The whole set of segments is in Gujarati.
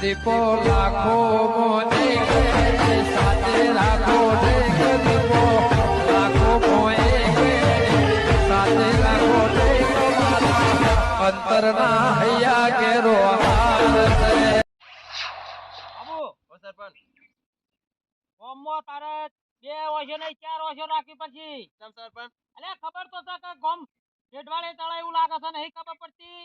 દીપો લાખો મોને સાથે રાખો દીપો. લાખો મોએ સાથે રાખો અંતરના હૈયા કેરો હાર છે. બાબુ ઓ સરપંચ. ગોમમાં તારે બે ઓછો નહીં ચાર ઓછો રાખી પછી અરે ખબર તો છે કે ગોમ જેઠવાડે તળે એવું લાગે છે નહીં ખબર પડતી?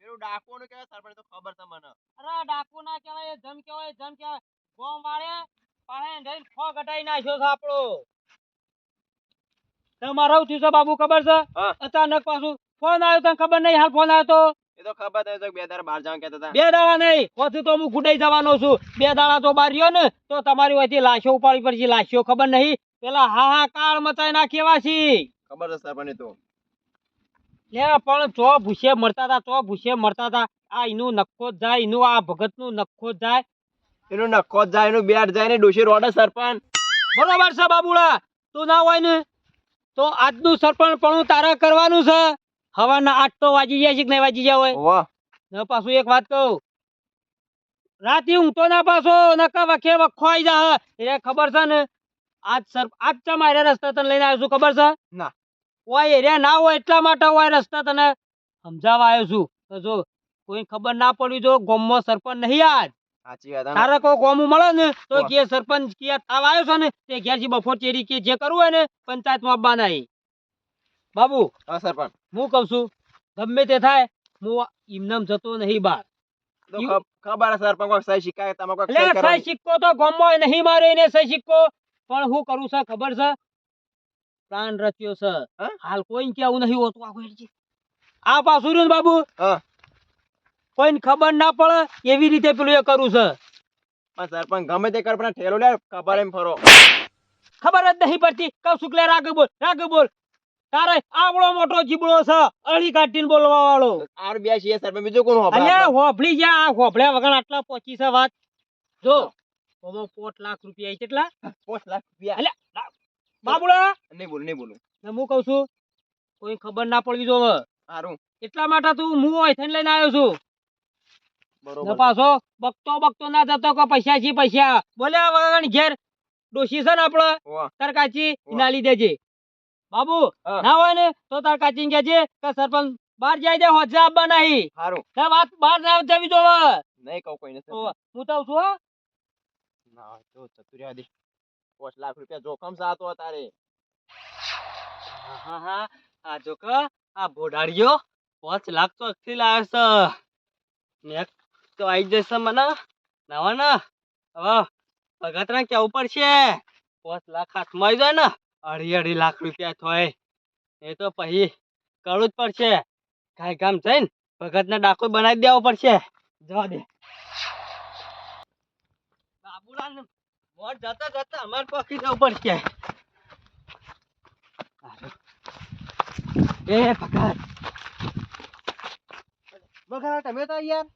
પેલું ડાકુનું કહેવાય સરપંચ તો ખબર છે મને અરે ડાકુ ના કેવાય જમ કેવાય જમ કેવાય. ગોમ વાળે પાહે જઈને ખો ગટાઈ નાખ્યો છે આપણો. તમારે થયું છે બાબુ ખબર છે? અચાનક પાછું ફોન આવ્યો તને ખબર નહીં હાલ ફોન આવ્યો તો? એ તો ખબર તો બે દાડા બહાર જવાનું કહેતા હતા. બે દાડા નહીં પછી તો હું ગુડાઈ જવાનો છું. બે દાડા તો બાર રહ્યો ને તો તમારી વચ્ચે લાશો ઉપાડી પડશે લાશો ખબર નહીં. પેલા હા હા કાળ મચાઈ નાખી એવા છી ખબર છે સરપંચ તો. લે પણ ચો ભૂસે મરતા હતા ચો ભૂસે મરતા હતા આ એનું નખો જ જાય એનું આ ભગતનું નખો જ જાય. એનું નખો જ જાય એનું બેટ જાય ને ડોશી રોડે સરપંચ. બરોબર છે બાબુડા તું ના હોય ને તો આજનું સરપંચ પણ તારે કરવાનું છે. હવાના આઠ તો વાજી જાય છે કે નહીં વાજી જાય હોય? વાહ ને પાછું એક વાત કહું. રાતે ઊંઘતો ના પાછો નકા વખે વખો આવી જા એ ખબર છે ને આજ સર આજ ચા મારે રસ્તા તને લઈને આવ્યો છું ખબર છે? ના. ઓય એરિયા ના હોય એટલા માટે હોય રસ્તા તને સમજાવવા આવ્યો છું. તો જો કોઈ ખબર ના પડવી જો ગોમમાં સરપંચ નહીં આજ. સાચી વાત તારે કોઈ ગોમું મળે ને તો કે સરપંચ કે તાવ આવ્યો છે ને તે ઘેરથી બફોર ચેરી કે જે કરવું હોય ને પંચાયતમાં આપવાના એ. બાબુ હા સરપંચ. હું કહું છું ગમે તે થાય હું ઇમનામ જતો નહીં બહાર ખબર સરપંચ કોઈ સહી શિકાયત તમે કોઈ સહી સહી સિક્કો તો ગોમમાં નહીં મારે એને સહી સિક્કો પણ હું કરું છે ખબર છે? પ્લાન રચ્યો છે. હાલ કોઈ કેવું નહીં હોતું આ કોઈ આ પાછું રહ્યું બાબુ? કોઈને ખબર ના પડે એવી રીતે પેલું એ કરું છે. પણ સરપંચ ગમે તે કર પણ ઠેલો લે ખબર એમ ફરો. ખબર જ નહીં પડતી. કઉ શુક્લે રાગ બોલ રાગ બોલ. તારે આવડો મોટો જીબડો છે અળી કાઢીને બોલવા વાળો આર બે છીએ સરપંચ બીજું કોણ હોભળે અલ્યા હોભળી ગયા આ હોભળ્યા વગર આટલા પહોંચી છે વાત. જો ઓમો પોટ લાખ રૂપિયા કેટલા પાંચ લાખ રૂપિયા. અલ્યા, બાબુડા નહીં બોલું નહીં બોલું. ને હું કઉ છું કોઈ ખબર ના પડવી જોવે સારું એટલા માટે તું હું અહીંથી લઈને આવ્યો છું. બરોબર પાછો બકતો બકતો ના જતો કે પૈસા છી પૈસા. બોલ્યા વગર ઘેર. ડોશી છે ને આપડે? તાર કાચી વાહ. લીધે છે બાબુ ના હોય ને તો તાર કાચી ને છે કે સરપંચ બહાર જાય છે હોજે આપવા નહીં. સારું તે વાત બહાર ના જવી જોવે નહીં કહું કોઈને તો હું તો છું. ના જો ચતુર્યા દે પાંચ લાખ રૂપિયા જોખમ સાતો તારે. હા, હા આ આ ભોડાડીઓ પાંચ લાખ તો અખથી લાવ્યો છે. ને તો આવી જશે મને. નવા ને. હવે ભગતરા કેવું પડશે? પાંચ લાખ હાથમાં આવી જાય ને અઢી અઢી લાખ રૂપિયા થાય. એ તો પછી કરવું જ પડશે. કાંઈ કામ થઈને ભગતને ડાકો બનાવી દેવો પડશે. જવા દે. બાબુલાલ મોટ જતા જતા અમારે પકી જવું પડશે એ ભગત. બગાડા તો યાર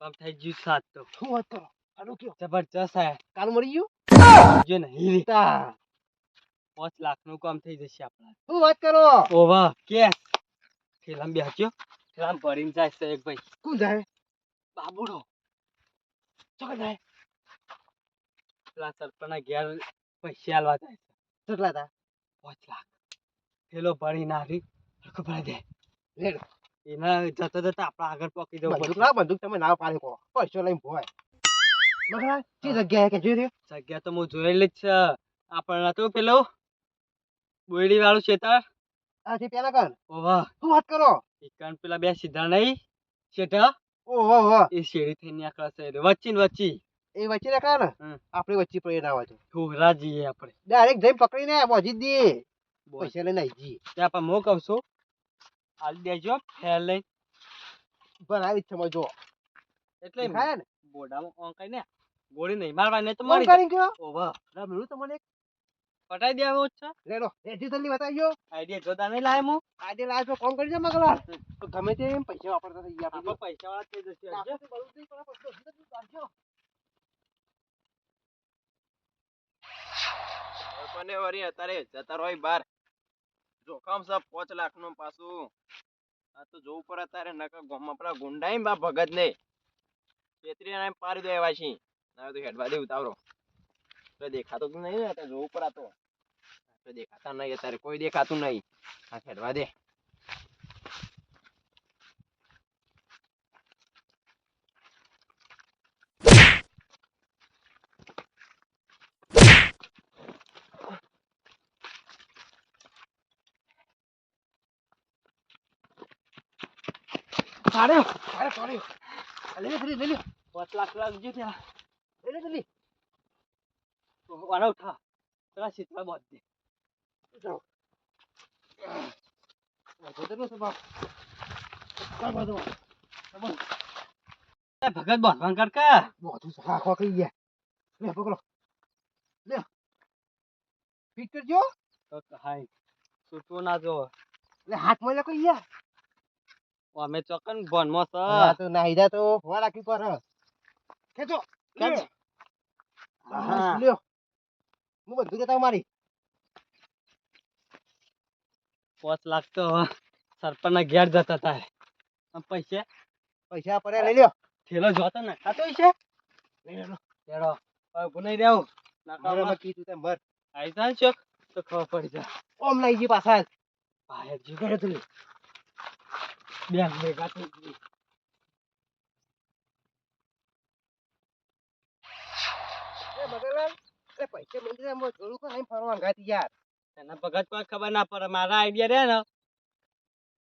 કામ થઈ ગયું સાત તો. શું કરો? આનું કયો? જબરજસ્ત હે કાલ મરી ગયું? જો નહીં તા. પાંચ લાખનું કામ થઈ જશે આપણા. શું વાત કરો? ઓવા કે થેલામ બેસ્યો થેલામ ભરીને જાય છે એક ભાઈ. કોણ જાય? બાબુડો. ચોક જાય પેલા સરપંચના ઘેર પૈસા આલવા જાય કેટલા તા પાંચ લાખ. પેલો ભરી નાખી હરખું ભરી દે લેડ એના જતા જતા આપણા આગળ પકી જવું બંદૂક ના બંદૂક તમે ના પાડી કહો પૈસો લઈને ભોય બગડા જે જગ્યાએ કે જોઈ રહ્યો? જગ્યા તો હું જોયેલી જ છે. આપણને તો પેલું? બોયડી વાળું ખેતર આથી પેલા કર ઓવા શું વાત કરો? એકાન પેલા બે સીધા નહીં. શેઠા. ઓહો હો એ શેરી થઈને આખળ છે. વચ્ચે ને વચ્ચે. એ વચ્ચે રાખા ને આપણી વચ્ચે પડી ના હોય તો જઈએ આપણે ડાયરેક્ટ જઈને પકડીને પહોંચી દઈએ પૈસા લઈને આવી જઈએ ત્યાં પણ હું કહું છું હાલ દેજો ફેર લઈ બનાવી છે જો એટલે ખાય ને બોડામાં ઓંકાઈ ને ગોળી નહીં મારવાની તો મારી મરી. કરી ગયો ઓવા રમણું તમને પટાઈ દેવો છે લેડો રેડી જલ્દી બતાવજો આઈડિયા જોતા નહીં લાય હું આઈડિયા લાય તો કોમ કરી દે મગલા તો ગમે તે એમ પૈસા વાપરતા થઈ ગયા આપણે પૈસા વાળા થઈ જશે આપણે બળું નહીં પણ પૈસો સરપંચે વળી અત્યારે જતા રહો બાર. જોખમ છે પાંચ લાખનું પાછું. આ તો જોવું પડે અત્યારે, નકર ગામમાં પેલા ગુંડા બા ભગત ને છેતરીને ને પાડી દે એવા છીએ. ના તો હેડવા દે, ઉતાવળો. તો દેખાતો તો નહીં ને જોવું પડે તો. દેખાતા નહીં, અત્યારે કોઈ દેખાતું નહીં. આ હેડવા દે. પાડ્યો પાડ્યો આ લઈ લે લઈ લે પાંચ લાખ લાગજો ત્યાં. લઈ લે જલ્દી વાળા ઉઠા. પેલા સીતમાં બોધ દે. જાઓ. ભગત બોધવાન કરકા બધું હા ખો કઈ ગયા. લે પકડો. લે. ફિટ કરજો. હાય. છૂટવું ના જો લે હાથમાં લે કઈ ગયા અમે ચોકન બોનમાં સર હા તો નાહી જા તો ફોન રાખી પર. ખેંચો ખેંચ. હા. લ્યો? હું બધું જતા મારી. પાંચ લાખ તો સરપંચ ના ઘેર જતા આમ પૈસા? પૈસા પડ્યા લઈ લ્યો. થેલો જોતો ને. ખાતો છે લઈ લો. તેડો હવે રહ્યો મરે નાકામાં કીધું તેમ ભર. આવી જાય ચોક તો ખબર પડી જાય. ઓમ લઈ જી પાછા. ભાઈ જી કરે તું. બે ભેગા થઈ ગઈ. એ મગરલાલ એ પૈસા મંદિર એમ જોડું ફરવા ગાતી યાર? એના ભગત કોઈ ખબર ના પડે મારા આઈડિયા રહે ને.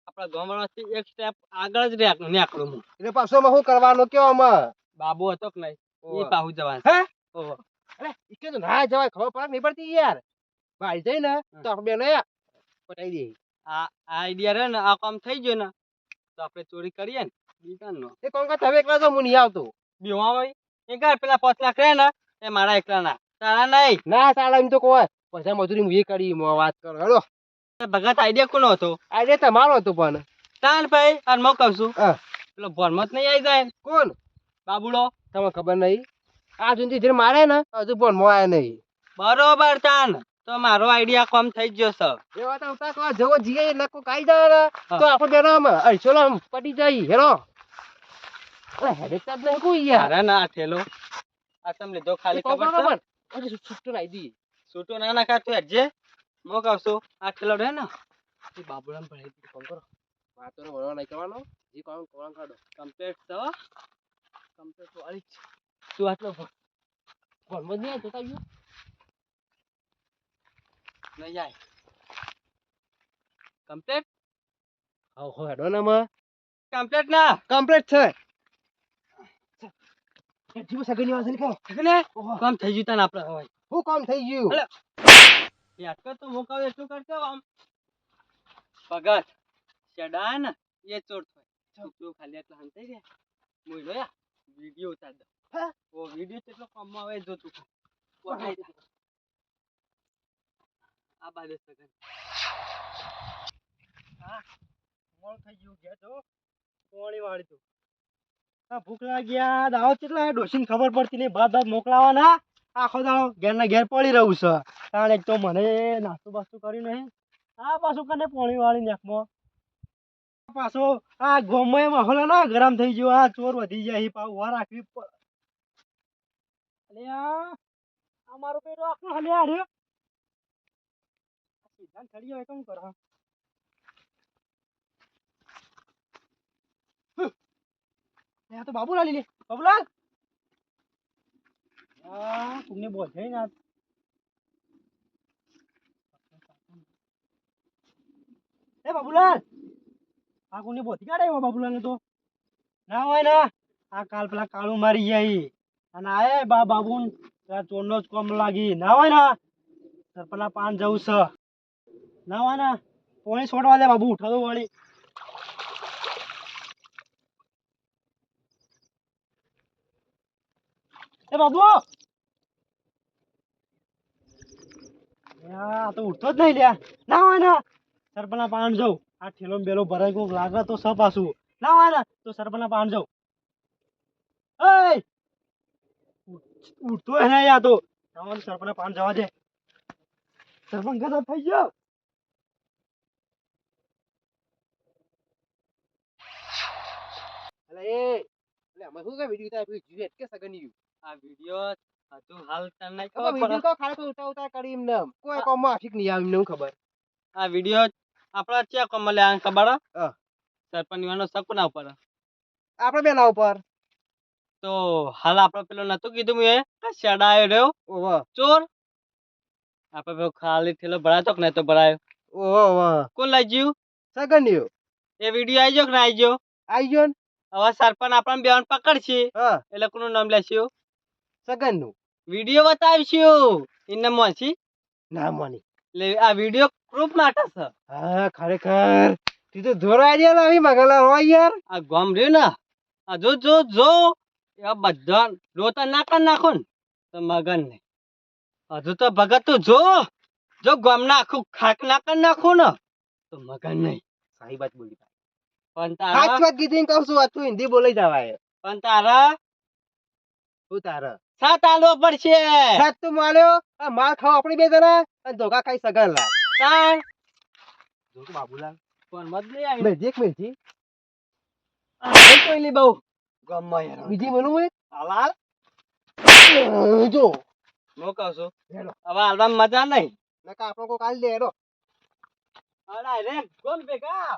આપણા ગામડાથી એક સ્ટેપ આગળ જ રહે નીકળું હું. એટલે પાછો માં શું કરવાનું કયો આમાં બાબુ હતો કે નહીં? એ. પાહુ જવાનું. હે? ઓહો. અરે ઈકે તો ના જવાય ખબર પડે નહીં પડતી યાર. ભાઈ જઈ ને તો બેને પટાઈ દઈએ. આ આઈડિયા રહે ને આ કામ થઈ ગયો ને. તો આપણે ચોરી કરીએ ને બીજાનો. એ કોણ કાં તમે એકલા તો હું નહીં આવતો. બીવા ભાઈ એ કર પેલા પાંચ લાખ રહ્યા ને એ મારા એકલા ના તારા નહીં. ના ચાલે એમ તો કોઈ પૈસા મજૂરી હું એ કરી વાત કરો. હેલો. ભગત આઈડિયા કોનો હતો? આઈડિયા તમારો હતો પણ. તાન ભાઈ અને હું કહું છું. પેલો ભરમત નહીં આવી જાય કોણ? બાબુડો. તમને ખબર નહીં. આ સુધી જે મારે ને હજુ પણ મોયા નહીં. બરોબર તાન. તો મારો આઈડિયા કોમ થઈ ગયો સર એ વાત ઉતા કો જવો જીએ એટલે કાઈ જાય તો આપો આપણે અઈ આમ પટી જાય હેરો. અરે હેડે ચાપ નહીં કોઈ યાર? તારા ના થેલો. આ તમે લીધો ખાલી ખબર છે? પણ છૂટો નાઈ દી. છૂટો ના નાખા તું હેડજે મો છું આ થેલો રે ને. એ બાબુરામ દીધો ફોન કરો. વાતો નો વળવા નઈ કરવાનો. જી કોણ કોણ કાઢો. કમ્પ્લીટ તો કમ્પ્લીટ તો જ. તું આટલો ફોનમાં નહીં જોતા ગયું નહીં જાય કમ્પ્લીટ હા હો હેડો ને માં કમ્પ્લીટ ના કમ્પ્લીટ છે એ જીવ સગની વાત નહીં કરો ને ઓહો કામ થઈ ગયું તને આપણે હવે શું કામ થઈ ગયું અલે. યાદ કર તો હું કહું એટલું કરતો આમ ભગત ચડા ને એ ચોર થાય તું ખાલી એટલા હંતાઈ દે મુઈ લો વિડિયો ઉતાર દે હે? ઓ વિડિયો કેટલો કામમાં આવે જો તું આ બાજુ સગન મોળ થઈ ગયું? ગયા તો કોણી વાળી તું. હા ભૂખ લાગ્યા દાવો કેટલા ડોસીને ખબર પડતી નહીં. ભાત ભાત મોકલાવાના. આખો દાડો ઘેરના ઘેર પડી રહ્યું છે. કારણ એક તો મને નાસ્તો બાસ્તો કરી નહીં. આ પાછું કને પોણી વાળી નાખમાં પાછો આ ગોમય માહોલ ના ગરમ થઈ ગયો. આ ચોર વધી જાય પા વાર રાખવી અલે આ મારો પેટો આખો હલે આડ્યો. સીધા થડી હોય કેમ કરો? આ તો બાબુલાલ લે. બાબુલાલ? આ તુમને બોધે ના એ બાબુલાલ! આ કોને બોધી કાઢે બાબુલાલ તો? ના હોય ને. આ કાલ પેલા કાળું મારી જાય અને આ બા બાબુ ચોરનો જ કોમ લાગી. ના હોય ને. પેલા પાન જવું છે. ના હોય ને. પોણી છોડવા લે બાબુ, ઉઠાડો વળી. એ બાબુ! તો ઉઠતો જ નહીં લ્યા. નાવાના સરપના પાન જાઉં આ ઠેલો ને બેલો ભરાઈ કોક લાગે તો સ પાછું. ના હોય ને. તો સરપના પાન જાઉં એ ઉઠ- ઉઠતો હે નહીં આ તો. ના હોય સરપના પાન જવા દે. સરપંચ ગધા થઈ ગયો. એ એટલે અમે શું કે વીડિયો ઉતાર જોઈએ કે સગન્યું આ વીડિયો હજુ હાલ તને ખબર વીડિયો કો ખાલી ઉતા ઉતા કરી એમ એમ. કોઈ કોમમાં આશિક નહીં આવે એમને હું ખબર. આ વીડિયો આપણા ચેક કમલે આ ખબર હે? સરપંચ વાનો સપના ઉપર? આપણે બેના ઉપર. તો હાલ આપણે પેલો નતું કીધું મેં કે શેડાયો રહ્યો. ઓહો. ચોર. આપણે પેલો ખાલી થેલો ભરાયો કે નતો તો ભરાયો. ઓહો કોણ લાગ્યું? સગન યુ એ વીડિયો આવી ગયો કે ના આવી ગયો? આઈ ગયો ને. હવે સરપંચ આપણને બેન પકડશે. હા. લોકોનું કોનું નામ લેશું? સગનનું. વીડિયો બતાવીશું. એને મોસી ના મોની એટલે આ વીડિયો પ્રૂફ માટે છે. હા ખરેખર. તું તો ગયા ને આવી મગલા હોય યાર. આ ગોમ રે ને? આ જો જો જો. એ બધા રોતા ના કર નાખો ને તો મગન નહીં હજુ તો ભગત તો જો. જો ગોમ ના આખું ખાક ના કર નાખું ને તો મગન નહીં સારી વાત બોલી તારા વાત કીધી કહું છું તું હિન્દી બોલી જવાય. પણ તારા શું તારે. સાત આલો પડશે. સાત તું માર્યો આ માર ખાવ આપણે બે જણા અને ધોકા ખાઈ સગર લા તાર જોકો બાબુલાલ. પણ મત લઈ આવી મેં દેખ મેલજી આ કોઈ લી બહુ. ગમમાં યાર. બીજી બોલું હું હાલાલ. જો. નો કહું છું હેલો. હવે હાલમાં મજા નહીં. નકા આપણો કો કાલ દે હેડો. અડાય રે ગોમ ભેગા.